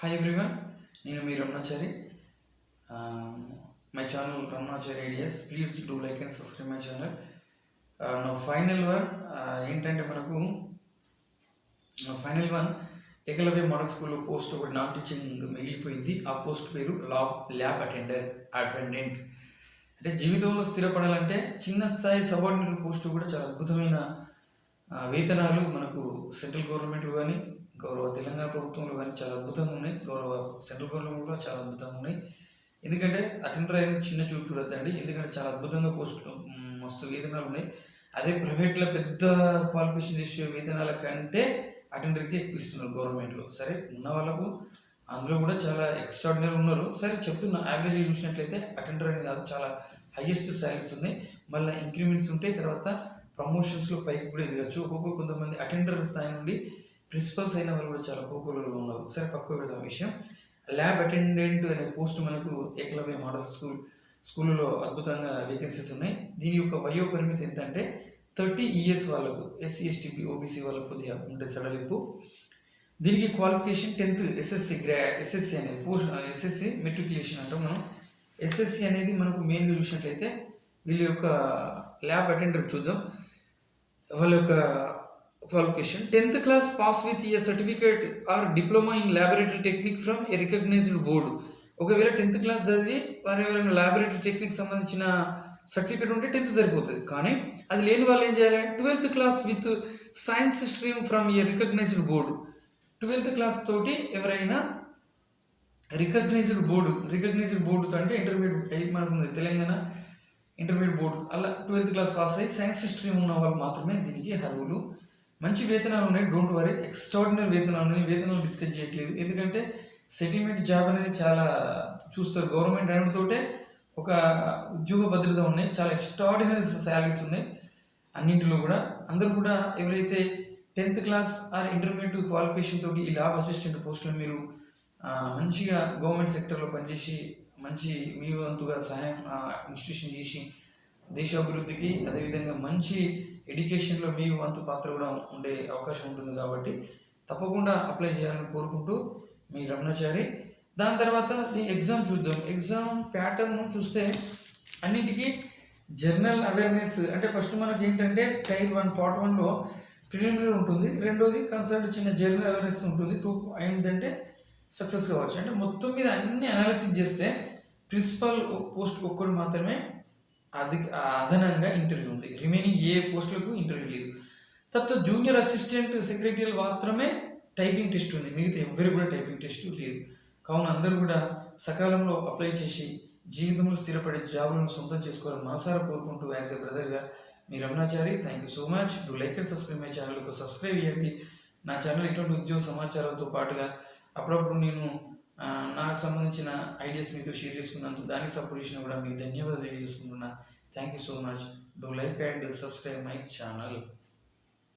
Hi everyone నేను మీ Ramanachari. My channel Ramanachari ideas please do like and subscribe my channel నా final one ఏంటంటే మనకు final one Eklavya model స్కూల్లో post ఒకటి non teaching మిగిలిపోయింది. ఆ పోస్ట్ పేరు ల్యాబ్ ల్యాబ్ అటెండర్ అటెండెంట్ అంటే జీవితంలో స్థిరపడాలంటే చిన్న స్థాయి సబార్డినేట్ పోస్ట్ కూడా చాలా అద్భుతమైన వేతనాలు మనకు సెంట్రల్ గవర్నమెంట్ కానీ గౌరవ తెలంగాణ ప్రభుత్వంలో కానీ చాలా అద్భుతంగా ఉన్నాయి. గౌరవ సెంట్రల్ గవర్నమెంట్ కూడా చాలా అద్భుతంగా ఉన్నాయి. ఎందుకంటే అటెండర్ అయిన చిన్న చూపు చూడొద్దండి. ఎందుకంటే చాలా అద్భుతంగా పోస్టులు మస్తు వేతనాలు ఉన్నాయి. అదే ప్రైవేట్లో పెద్ద క్వాలిఫికేషన్ చేసే వేతనాల కంటే అటెండర్కి ఎక్కువ ఇస్తున్నారు గవర్నమెంట్లో సరే ఉన్న వాళ్ళకు అందులో కూడా చాలా ఎక్స్ట్రాడినరీ ఉన్నారు. సరే చెప్తున్న యావరేజ్ చూసినట్లయితే అటెండర్ అనేది కాదు చాలా హైయెస్ట్ శాలరీస్ ఉన్నాయి. మళ్ళీ ఇంక్రిమెంట్స్ ఉంటాయి తర్వాత ప్రమోషన్స్లో పైకి కూడా ఎదగచ్చు. ఒక్కొక్క కొంతమంది అటెండర్ స్థాయి నుండి ప్రిన్సిపల్స్ అయిన వాళ్ళు కూడా చాలా కోకోలలో ఉన్నారు. సరే తక్కువ పెడదాం విషయం. ల్యాబ్ అటెండెంట్ అనే పోస్ట్ మనకు ఏకలవ్య మోడల్ స్కూల్ స్కూల్లో అద్భుతంగా వేకెన్సీస్ ఉన్నాయి. దీని యొక్క వయో పరిమితి ఎంత అంటే థర్టీ ఇయర్స్ వాళ్ళకు ఎస్సీ ఎస్టీపీ ఓబీసీ వాళ్ళకు కొద్దిగా ఉండే సడలింపు. దీనికి క్వాలిఫికేషన్ టెన్త్ ఎస్ఎస్సి గ్రా ఎస్ఎస్సి అనేది పోస్ట్ ఎస్ఎస్సి మెట్రికులేషన్ అంటాం మనం. ఎస్ఎస్సి అనేది మనకు మెయిన్గా చూసినట్లయితే వీళ్ళ యొక్క ల్యాబ్ అటెండర్ చూద్దాం. వాళ్ళ యొక్క qualification tenth class pass with a certificate or diploma in laboratory technique from a recognised board ఒకవేళ టెన్త్ క్లాస్ చదివి వారు ఎవరైనా ల్యాబొరేటరీ టెక్నిక్ సంబంధించిన సర్టిఫికేట్ ఉంటే టెన్త్ సరిపోతుంది. కానీ అది లేని వాళ్ళు ఏం చేయాలి? Twelfth class with science stream from a recognised board twelfth class తోటి ఎవరైనా రికగ్నైజ్డ్ బోర్డు రికగ్నైజ్డ్ బోర్డుతో అంటే ఇంటర్మీడియట్ మనకు తెలంగాణ ఇంటర్మీడియట్ బోర్డు అలా ట్వెల్త్ క్లాస్ పాస్ అయ్యి సైన్స్ స్ట్రీమ్ ఉన్న వాళ్ళు మాత్రమే దీనికి అర్హులు. మంచి వేతనాలు ఉన్నాయి డోంట్ వరీ ఎక్స్ట్రాడినరీ వేతనాలు ఉన్నాయి వేతనాలు డిస్కస్ చేయట్లేదు. ఎందుకంటే సెటిల్మెంట్ జాబ్ అనేది చాలా చూస్తారు. గవర్నమెంట్ అయినతోటే ఒక ఉద్యోగ భద్రత ఉన్నాయి. చాలా ఎక్స్ట్రాడినరీ శాలరీస్ ఉన్నాయి. అన్నింటిలో కూడా అందరూ కూడా ఎవరైతే tenth class or intermediate qualification తోటి ఈ ల్యాబ్ అసిస్టెంట్ పోస్టులు మీరు మంచిగా గవర్నమెంట్ సెక్టర్లో పనిచేసి మంచి మీ వంతుగా సహాయం ఇన్స్టిట్యూషన్ చేసి దేశ అభివృద్ధికి అదేవిధంగా మంచి ఎడ్యుకేషన్లో మీ వంతు పాత్ర కూడా ఉండే అవకాశం ఉంటుంది కాబట్టి తప్పకుండా అప్లై చేయాలని కోరుకుంటూ మీ రమణాచారి. దాని తర్వాత ఈ ఎగ్జామ్ చూద్దాం. ఎగ్జామ్ ప్యాటర్న్ చూస్తే అన్నిటికీ జర్నల్ అవేర్నెస్ అంటే ఫస్ట్ మనకి ఏంటంటే టైర్ వన్ పార్ట్ వన్లో ప్రిలిమినరీ ఉంటుంది. రెండోది కన్సల్ట్ చిన్న జర్నల్ అవేర్నెస్ ఉంటుంది. టూ ఏంటంటే సక్సెస్ కావచ్చు. అంటే మొత్తం మీద అన్ని అనాలిసిస్ చేస్తే ప్రిన్సిపల్ పోస్ట్ ఒక్కడు మాత్రమే అధిక అదనంగా ఇంటర్వ్యూ ఉంది. రిమైనింగ్ ఏ పోస్టులకు ఇంటర్వ్యూ లేదు. తప్ప జూనియర్ అసిస్టెంట్ సెక్రటరీలు మాత్రమే టైపింగ్ టెస్ట్ ఉంది. మిగతా ఎవరు కూడా టైపింగ్ టెస్ట్ లేదు. కావున అందరూ కూడా సకాలంలో అప్లై చేసి జీవితంలో స్థిరపడే జాబులను సొంతం చేసుకోవాలని మనసారా కోరుకుంటూ యాజ్ ఎ బ్రదర్గా మీ Ramanachari thank you so much do like and subscribe my ఛానల్కు సబ్స్క్రైబ్ చేయండి. నా ఛానల్ ఇటువంటి ఉద్యోగ సమాచారంతో పాటుగా అప్పుడప్పుడు నేను నాకు సంబంధించిన ఐడియాస్ మీతో షేర్ చేసుకున్నందుకు దానికి సపోర్ట్ చేసిన కూడా మీకు ధన్యవాదాలు తెలియజేసుకుంటున్నా. Thank you so much do like and subscribe my channel